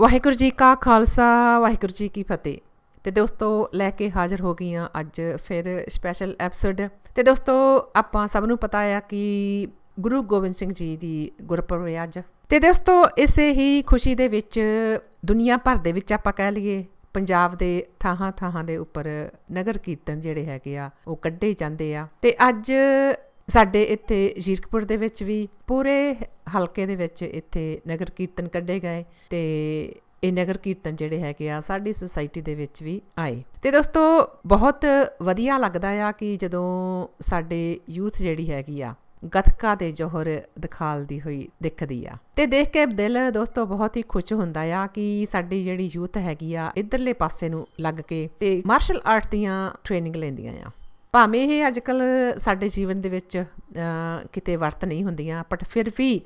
ਵਾਹਿਗੁਰੂ ਜੀ ਕਾ ਖਾਲਸਾ, ਵਾਹਿਗੁਰੂ ਜੀ ਕੀ ਫਤਿਹ। ਤੇ ਦੋਸਤੋ, ਲੈ ਕੇ ਹਾਜ਼ਰ ਹੋ ਗਈਆਂ ਅੱਜ ਫਿਰ ਸਪੈਸ਼ਲ ਐਪੀਸੋਡ ਤੇ ਦੋਸਤੋ, ਆਪਾਂ ਸਭ ਨੂੰ ਪਤਾ ਆ ਕਿ ਗੁਰੂ ਗੋਬਿੰਦ ਸਿੰਘ ਜੀ ਦੀ ਗੁਰਪੁਰਬ ਹੈ ਅੱਜ। ਤੇ ਦੋਸਤੋ, ਇਸੇ ਹੀ ਖੁਸ਼ੀ ਦੇ ਵਿੱਚ ਦੁਨੀਆ ਭਰ ਦੇ ਵਿੱਚ ਆਪਾਂ ਕਹਿ ਲਈਏ, ਪੰਜਾਬ ਦੇ ਥਾਂ ਥਾਹਾਂ ਦੇ ਉੱਪਰ ਨਗਰ ਕੀਰਤਨ ਜਿਹੜੇ ਹੈਗੇ ਆ, ਉਹ ਕੱਢੇ ਜਾਂਦੇ ਆ। ਤੇ ਅੱਜ ਸਾਡੇ ਇੱਥੇ ਜੀਰਕਪੁਰ ਦੇ ਵਿੱਚ ਵੀ, ਪੂਰੇ ਹਲਕੇ ਦੇ ਵਿੱਚ ਇੱਥੇ ਨਗਰ ਕੀਰਤਨ ਕੱਢੇ ਗਏ ਤੇ ਇਹ ਨਗਰ ਕੀਰਤਨ ਜਿਹੜੇ ਹੈਗੇ ਆ, ਸਾਡੀ ਸੁਸਾਇਟੀ ਦੇ ਵਿੱਚ ਵੀ ਆਏ। ਤੇ ਦੋਸਤੋ, ਬਹੁਤ ਵਧੀਆ ਲੱਗਦਾ ਆ ਕਿ ਜਦੋਂ ਸਾਡੇ ਯੂਥ ਜਿਹੜੀ ਹੈਗੀ ਆ, ਗਤਕਾ ਦੇ ਜੋਹਰ ਦਿਖਾਲਦੀ ਹੋਈ ਦਿਖਦੀ ਆ। ਤੇ ਦੇਖ ਕੇ ਦਿਲ ਦੋਸਤੋ ਬਹੁਤ ਹੀ ਖੁਸ਼ ਹੁੰਦਾ ਆ ਕਿ ਸਾਡੀ ਜਿਹੜੀ ਯੂਥ ਹੈਗੀ ਆ, ਇਧਰਲੇ ਪਾਸੇ ਨੂੰ ਲੱਗ ਕੇ ਤੇ ਮਾਰਸ਼ਲ ਆਰਟ ਦੀਆਂ ਟ੍ਰੇਨਿੰਗ ਲੈਂਦੀਆਂ ਆ। ਭਾਵੇਂ ਇਹ ਅੱਜਕੱਲ ਸਾਡੇ ਜੀਵਨ ਦੇ ਵਿੱਚ ਕਿਤੇ ਵਰਤ ਨਹੀਂ ਹੁੰਦੀਆਂ ਬਟ ਫਿਰ ਵੀ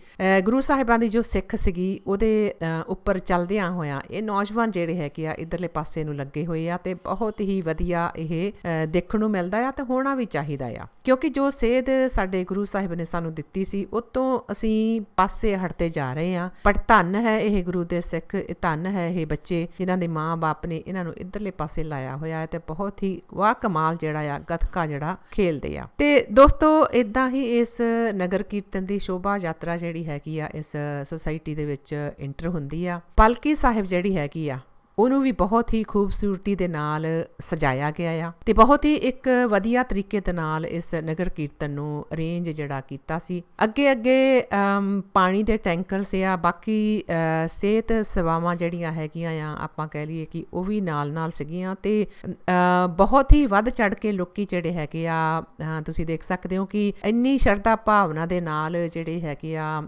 ਗੁਰੂ ਸਾਹਿਬਾਂ ਦੀ ਜੋ ਸਿੱਖ ਸੀਗੀ, ਉਹਦੇ ਉੱਪਰ ਚੱਲਦਿਆਂ ਹੋਇਆ ਇਹ ਨੌਜਵਾਨ ਜਿਹੜੇ ਹੈਗੇ ਆ, ਇਧਰਲੇ ਪਾਸੇ ਨੂੰ ਲੱਗੇ ਹੋਏ ਆ ਤੇ ਬਹੁਤ ਹੀ ਵਧੀਆ ਇਹ ਦੇਖਣ ਨੂੰ ਮਿਲਦਾ ਆ ਤੇ ਹੋਣਾ ਵੀ ਚਾਹੀਦਾ ਆ। ਕਿਉਂਕਿ ਜੋ ਸੇਧ ਸਾਡੇ ਗੁਰੂ ਸਾਹਿਬ ਨੇ ਸਾਨੂੰ ਦਿੱਤੀ ਸੀ, ਉਹ ਤੋਂ ਅਸੀਂ ਪਾਸੇ ਹਟਦੇ ਜਾ ਰਹੇ ਆ। ਪਰ ਧੰਨ ਹੈ ਇਹ ਗੁਰੂ ਦੇ ਸਿੱਖ, ਇਹ ਧੰਨ ਹੈ ਇਹ ਬੱਚੇ, ਜਿਨ੍ਹਾਂ ਦੇ ਮਾਂ-ਬਾਪ ਨੇ ਇਹਨਾਂ ਨੂੰ ਇਧਰਲੇ ਪਾਸੇ ਲਾਇਆ ਹੋਇਆ ਹੈ ਤੇ ਬਹੁਤ ਹੀ ਵਾਹ ਕਮਾਲ ਜਿਹੜਾ ਆ ਗੱਤਕਾ ਜਿਹੜਾ ਖੇਲਦੇ ਆ। ਤੇ ਦੋਸਤੋ ਇਦਾਂ ਹੀ ਇਸ ਨਗਰ ਕੀਰਤਨ ਦੀ ਸ਼ੋਭਾ ਯਾਤਰਾ ਜਿਹੜੀ ਹੈਗੀ ਆ, ਇਸ ਸੁਸਾਇਟੀ ਦੇ ਵਿੱਚ ਇੰਟਰ ਹੁੰਦੀ ਆ। ਪਲਕੀ ਸਾਹਿਬ ਜਿਹੜੀ ਹੈਗੀ ਆ ਉਹਨੂੰ ਵੀ ਬਹੁਤ ਹੀ ਖੂਬਸੂਰਤੀ ਦੇ ਨਾਲ ਸਜਾਇਆ ਗਿਆ ਆ ਤੇ ਬਹੁਤ ਹੀ ਇੱਕ ਵਧੀਆ ਤਰੀਕੇ ਦੇ ਨਾਲ ਇਸ ਨਗਰ ਕੀਰਤਨ ਨੂੰ ਅਰੇਂਜ ਜਿਹੜਾ ਕੀਤਾ ਸੀ। ਅੱਗੇ ਅੱਗੇ ਪਾਣੀ ਦੇ ਟੈਂਕਰ ਸੇ ਆ, ਬਾਕੀ ਸਿਹਤ ਸੇਵਾਵਾਂ ਜਿਹੜੀਆਂ ਹੈਗੀਆਂ ਆ, ਆਪਾਂ ਕਹਿ ਲਈਏ ਕਿ ਉਹ ਵੀ ਨਾਲ ਨਾਲ ਸੀਗੀਆਂ ਤੇ ਬਹੁਤ ਹੀ ਵੱਧ ਚੜ ਕੇ ਲੋਕੀ ਜਿਹੜੇ ਹੈਗੇ ਆ ਤੁਸੀਂ ਦੇਖ ਸਕਦੇ ਹੋ ਕਿ ਇੰਨੀ ਸ਼ਰਧਾ ਭਾਵਨਾ ਦੇ ਨਾਲ ਜਿਹੜੇ ਹੈਗੇ ਆ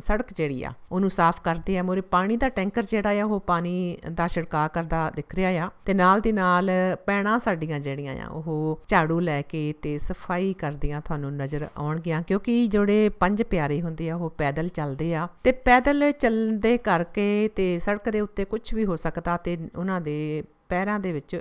ਸੜਕ ਜਿਹੜੀ ਆ, ਉਹਨੂੰ ਸਾਫ਼ ਕਰਦੇ ਆ। ਮੋਰੇ ਪਾਣੀ ਦਾ ਟੈਂਕਰ ਜਿਹੜਾ ਆ, ਉਹ ਪਾਣੀ ਦਾ ਛਿੜਕਾਅ ਕਰਦਾ ਦਿਖ ਰਿਹਾ ਆ ਤੇ ਨਾਲ ਦੀ ਨਾਲ ਪੈਣਾ ਸਾਡੀਆਂ ਜਿਹੜੀਆਂ ਆ, ਉਹ ਝਾੜੂ ਲੈ ਕੇ ਤੇ ਸਫ਼ਾਈ ਕਰਦੀਆਂ ਤੁਹਾਨੂੰ ਨਜ਼ਰ ਆਉਣਗੀਆਂ, ਕਿਉਂਕਿ ਜਿਹੜੇ ਪੰਜ ਪਿਆਰੇ ਹੁੰਦੇ ਆ, ਉਹ ਪੈਦਲ ਚੱਲਦੇ ਆ ਤੇ ਪੈਦਲ ਚੱਲਦੇ ਕਰਕੇ ਤੇ ਸੜਕ ਦੇ ਉੱਤੇ ਕੁਝ ਵੀ ਹੋ ਸਕਦਾ ਤੇ ਉਹਨਾਂ ਦੇ ਪੈਰਾਂ ਦੇ ਵਿੱਚ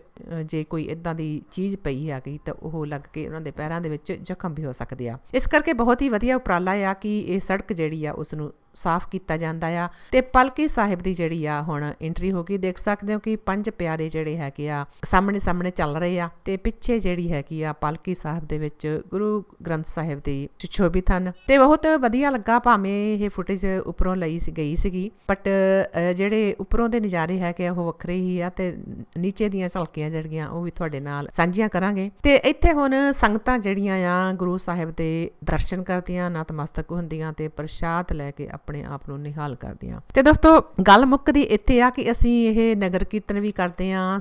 ਜੇ ਕੋਈ ਇਦਾਂ ਦੀ ਚੀਜ਼ ਪਈ ਹੈਗੀ ਤਾਂ ਉਹ ਲੱਗ ਕੇ ਉਹਨਾਂ ਦੇ ਪੈਰਾਂ ਦੇ ਵਿੱਚ ਜ਼ਖਮ ਵੀ ਹੋ ਸਕਦੇ ਆ। ਇਸ ਕਰਕੇ ਬਹੁਤ ਹੀ ਵਧੀਆ ਉਪਰਾਲਾ ਆ ਕਿ ਇਹ ਸੜਕ ਜਿਹੜੀ ਆ ਉਸ ਨੂੰ ਸਾਫ਼ ਕੀਤਾ ਜਾਂਦਾ ਆ। ਤੇ ਪਲਕੀ ਸਾਹਿਬ ਦੀ ਜਿਹੜੀ ਆ ਹੁਣ ਐਂਟਰੀ ਹੋ ਗਈ, ਦੇਖ ਸਕਦੇ ਹੋ ਕਿ ਪੰਜ ਪਿਆਰੇ ਜਿਹੜੇ ਹੈਗੇ ਆ ਸਾਹਮਣੇ ਸਾਹਮਣੇ ਚੱਲ ਰਹੇ ਆ ਤੇ ਪਿੱਛੇ ਜਿਹੜੀ ਹੈਗੀ ਆ ਪਲਕੀ ਸਾਹਿਬ ਦੇ ਵਿੱਚ ਗੁਰੂ ਗ੍ਰੰਥ ਸਾਹਿਬ ਦੀ ਸੁਸ਼ੋਭਿਤ ਹਨ। ਤੇ ਬਹੁਤ ਵਧੀਆ ਲੱਗਾ ਭਾਵੇਂ ਇਹ ਫੁਟੇਜ ਉੱਪਰੋਂ ਲਈ ਸੀ, ਗਈ ਸੀਗੀ ਬਟ ਜਿਹੜੇ ਉੱਪਰੋਂ ਦੇ ਨਜ਼ਾਰੇ ਹੈਗੇ ਆ ਉਹ ਵੱਖਰੇ ਹੀ ਆ ਤੇ ਨੀਚੇ ਦੀਆਂ ਝਲਕੀਆਂ ਜਿਹੜੀਆਂ ਉਹ ਵੀ ਤੁਹਾਡੇ ਨਾਲ ਸਾਂਝੀਆਂ ਕਰਾਂਗੇ। ਤੇ ਇੱਥੇ ਹੁਣ ਸੰਗਤਾਂ ਜਿਹੜੀਆਂ ਆ ਗੁਰੂ ਸਾਹਿਬ ਦੇ ਦਰਸ਼ਨ ਕਰਦੀਆਂ, ਨਤਮਸਤਕ ਹੁੰਦੀਆਂ ਤੇ ਪ੍ਰਸ਼ਾਦ ਲੈ ਕੇ ਆਪਣੇ ਆਪ ਨੂੰ ਨਿਹਾਲ ਕਰਦੇ ਕਰਦੀਆਂ। ਤੇ ਦੋਸਤੋ, ਗੱਲ ਮੁੱਕਦੀ ਇੱਥੇ ਆ ਕਿ ਅਸੀਂ ਇਹ ਨਗਰ ਕੀਰਤਨ ਵੀ ਕਰਦੇ ਆ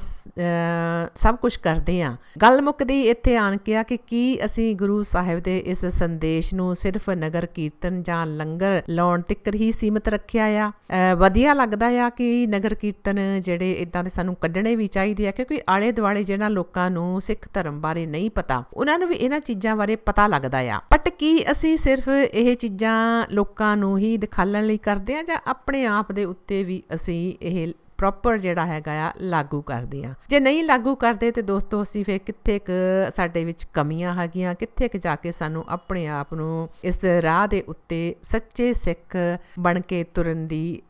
ਸਭ ਕੁਝ ਕਰਦੇ ਆ। ਗੱਲ ਮੁੱਕਦੀ ਇੱਥੇ ਆਣ ਕੇ ਆ ਕਿ ਕੀ ਅਸੀਂ ਗੁਰੂ ਸਾਹਿਬ ਦੇ ਇਸ ਸੰਦੇਸ਼ ਨੂੰ ਸਿਰਫ ਨਗਰ ਕੀਰਤਨ ਜਾਂ ਲੰਗਰ ਲਾਉਣ ਤੱਕ ਹੀ ਸੀਮਿਤ ਰੱਖਿਆ ਆ? ਵਧੀਆ ਲੱਗਦਾ ਆ ਕਿ ਨਗਰ ਕੀਰਤਨ ਜਿਹੜੇ ਇਦਾਂ ਦੇ ਸਾਨੂੰ ਕੱਢਣੇ ਵੀ ਚਾਹੀਦੇ ਆ? ਕਿਉਂਕਿ ਆਲੇ ਦੁਆਲੇ ਜਿਹੜਾ ਲੋਕਾਂ ਨੂੰ ਸਿੱਖ ਧਰਮ ਬਾਰੇ ਨਹੀਂ ਪਤਾ, ਉਹਨਾਂ ਨੂੰ ਵੀ ਇਹਨਾਂ ਚੀਜ਼ਾਂ ਬਾਰੇ ਪਤਾ ਲੱਗਦਾ ਆ। ਬਟ ਕੀ ਅਸੀਂ ਸਿਰਫ ਇਹ ਚੀਜ਼ਾਂ ਲੋਕਾਂ ਨੂੰ ਹੀ ਦਿਖਾਲਣ ਲਈ ਕਰਦੇ ਆ ਜਾਂ ਆਪਣੇ ਆਪ ਦੇ ਉੱਤੇ ਵੀ ਅਸੀਂ ਇਹ ਪ੍ਰੋਪਰ ਜਿਹੜਾ ਹੈਗਾ ਆ ਲਾਗੂ ਕਰਦੇ ਆ ਜੇ ਨਹੀਂ ਲਾਗੂ ਕਰਦੇ ਤੇ ਦੋਸਤੋ ਅਸੀਂ ਫਿਰ ਕਿੱਥੇ ਕੁ ਸਾਡੇ ਵਿੱਚ ਕਮੀਆਂ ਹੈਗੀਆਂ, ਕਿੱਥੇ ਕੁ ਜਾ ਕੇ ਸਾਨੂੰ ਆਪਣੇ ਆਪ ਨੂੰ ਇਸ ਰਾਹ ਦੇ ਉੱਤੇ ਸੱਚੇ ਸਿੱਖ ਬਣ ਕੇ ਤੁਰਨ ਦੀ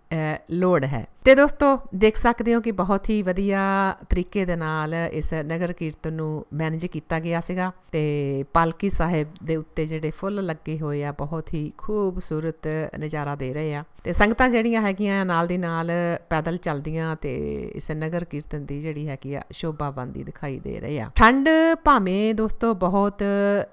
ਲੋੜ ਹੈ। ਤੇ ਦੋਸਤੋ ਦੇਖ ਸਕਦੇ ਹੋ ਕਿ ਬਹੁਤ ਹੀ ਵਧੀਆ ਤਰੀਕੇ ਦੇ ਨਾਲ ਇਸ ਨਗਰ ਕੀਰਤਨ ਨੂੰ ਮੈਨੇਜ ਕੀਤਾ ਗਿਆ ਸੀਗਾ ਤੇ ਪਾਲਕੀ ਸਾਹਿਬ ਦੇ ਉੱਤੇ ਜਿਹੜੇ ਫੁੱਲ ਲੱਗੇ ਹੋਏ ਆ ਬਹੁਤ ਹੀ ਖੂਬਸੂਰਤ ਨਜ਼ਾਰਾ ਦੇ ਰਹੇ ਆ। ਤੇ ਸੰਗਤਾਂ ਜਿਹੜੀਆਂ ਹੈਗੀਆਂ ਨਾਲ ਦੀ ਨਾਲ ਪੈਦਲ ਚੱਲਦੀਆਂ ਤੇ ਇਸ ਨਗਰ ਕੀਰਤਨ ਦੀ ਜਿਹੜੀ ਹੈਗੀ ਆ ਸ਼ੋਭਾ ਬੰਦੀ ਦਿਖਾਈ ਦੇ ਰਹੀ ਆ। ਠੰਡ ਭਾਵੇਂ ਦੋਸਤੋ ਬਹੁਤ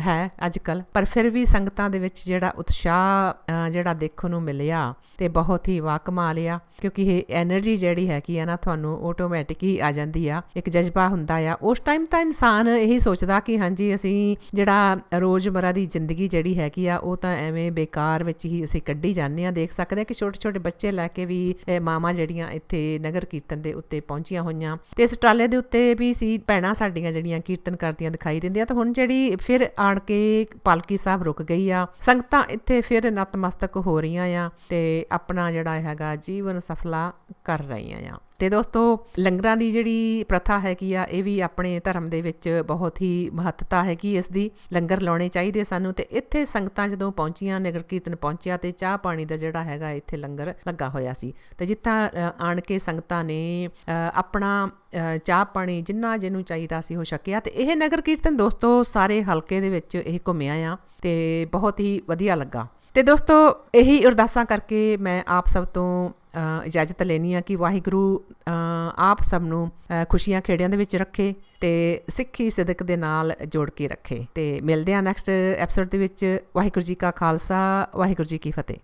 ਹੈ ਅੱਜ ਕੱਲ ਪਰ ਫਿਰ ਵੀ ਸੰਗਤਾਂ ਦੇ ਵਿੱਚ ਜਿਹੜਾ ਉਤਸ਼ਾਹ ਅ, ਜਿਹੜਾ ਦੇਖਣ ਨੂੰ ਮਿਲਿਆ ਤੇ ਬਹੁਤ ਹੀ ਕਮਾ ਲਿਆ, ਕਿਉਂਕਿ ਇਹ એનર્ਜੀ ਜਿਹੜੀ ਹੈ ਕਿ ਹੈ ਨਾ ਤੁਹਾਨੂੰ ਆਟੋਮੈਟਿਕ ਹੀ ਆ ਜਾਂਦੀ ਆ, ਇੱਕ ਜਜ਼ਬਾ ਹੁੰਦਾ ਆ। ਉਸ ਟਾਈਮ ਤਾਂ ਇਨਸਾਨ ਇਹੀ ਸੋਚਦਾ ਕਿ ਹਾਂਜੀ, ਅਸੀਂ ਜਿਹੜਾ ਰੋਜ਼ਮਰਾ ਦੀ ਜ਼ਿੰਦਗੀ ਜਿਹੜੀ ਹੈਗੀ ਆ, ਉਹ ਤਾਂ ਐਵੇਂ ਬੇਕਾਰ ਵਿੱਚ ਹੀ ਅਸੀਂ ਕੱਢੀ ਜਾਂਦੇ ਆ। ਦੇਖ ਸਕਦੇ ਆ ਕਿ ਛੋਟੇ ਛੋਟੇ ਬੱਚੇ ਲੈ ਕੇ ਵੀ ਇਹ ਮਾਮਾ ਜਿਹੜੀਆਂ ਇੱਥੇ ਨਗਰ ਕੀਰਤਨ ਦੇ ਉੱਤੇ ਪਹੁੰਚੀਆਂ ਹੋਈਆਂ, ਤੇ ਇਸ ਟਰਾਲੇ ਦੇ ਉੱਤੇ ਵੀ ਸੀ, ਭੈਣਾ ਸਾਡੀਆਂ ਜਿਹੜੀਆਂ ਕੀਰਤਨ ਕਰਦੀਆਂ ਦਿਖਾਈ ਦਿੰਦੀਆਂ, ਤਾਂ ਹੁਣ ਜਿਹੜੀ ਫਿਰ ਆਣ ਕੇ ਪਾਲਕੀ ਸਾਹਿਬ ਰੁਕ ਗਈ ਆ, ਸੰਗਤਾਂ ਇੱਥੇ ਫਿਰ ਨਤਮਸਤਕ ਹੋ ਰਹੀਆਂ ਆ, ਤੇ ਆਪਣਾ ਜਿਹੜਾ ਹੈਗਾ ਆਪਦਾ ਜੀਵਨ ਸਫਲਾ ਕਰ ਰਹੀਆਂ ਆ। ਤੇ ਦੋਸਤੋ, ਲੰਗਰਾਂ ਦੀ ਜਿਹੜੀ ਪ੍ਰਥਾ ਹੈਗੀ ਆ, ਇਹ ਵੀ ਆਪਣੇ ਧਰਮ ਦੇ ਵਿੱਚ ਬਹੁਤ ਹੀ ਮਹੱਤਤਾ ਹੈਗੀ ਇਸ ਦੀ ਲੰਗਰ ਲਾਉਣੇ ਚਾਹੀਦੇ ਸਾਨੂੰ ਤੇ ਇੱਥੇ ਸੰਗਤਾਂ ਜਦੋਂ ਪਹੁੰਚੀਆਂ, ਨਗਰ ਕੀਰਤਨ ਪਹੁੰਚਿਆ ਤੇ ਚਾਹ ਪਾਣੀ ਦਾ ਜਿਹੜਾ ਹੈਗਾ ਇੱਥੇ ਲੰਗਰ ਲੱਗਾ ਹੋਇਆ ਸੀ। ਤੇ ਜਿੱਥਾਂ ਆਣ ਕੇ ਸੰਗਤਾਂ ਨੇ ਆਪਣਾ ਚਾਹ ਪਾਣੀ ਜਿੰਨਾ ਜਿਹਨੂੰ ਚਾਹੀਦਾ ਸੀ ਉਹ ਛਕਿਆ ਤੇ ਇਹ ਨਗਰ ਕੀਰਤਨ ਦੋਸਤੋ ਸਾਰੇ ਹਲਕੇ ਦੇ ਵਿੱਚ ਇਹ ਘੁੰਮਿਆ ਆ ਤੇ ਬਹੁਤ ਹੀ ਵਧੀਆ ਲੱਗਾ। ਤੇ ਦੋਸਤੋ, ਇਹੀ ਅਰਦਾਸਾਂ ਕਰਕੇ ਮੈਂ ਆਪ ਸਭ ਤੋਂ ਇਜਾਜ਼ਤ ਲੈਣੀ ਆ ਕਿ ਵਾਹਿਗੁਰੂ ਆਪ ਸਭ ਨੂੰ ਖੁਸ਼ੀਆਂ ਖੇੜਿਆਂ ਦੇ ਵਿੱਚ ਰੱਖੇ ਤੇ ਸਿੱਖੀ ਸਿਦਕ ਦੇ ਨਾਲ ਜੋੜ ਕੇ ਰੱਖੇ। ਤੇ ਮਿਲਦੇ ਆ ਨੈਕਸਟ ਐਪੀਸੋਡ ਦੇ ਵਿੱਚ। ਵਾਹਿਗੁਰੂ ਜੀ ਕਾ ਖਾਲਸਾ, ਵਾਹਿਗੁਰੂ ਜੀ ਕੀ ਫਤਿਹ।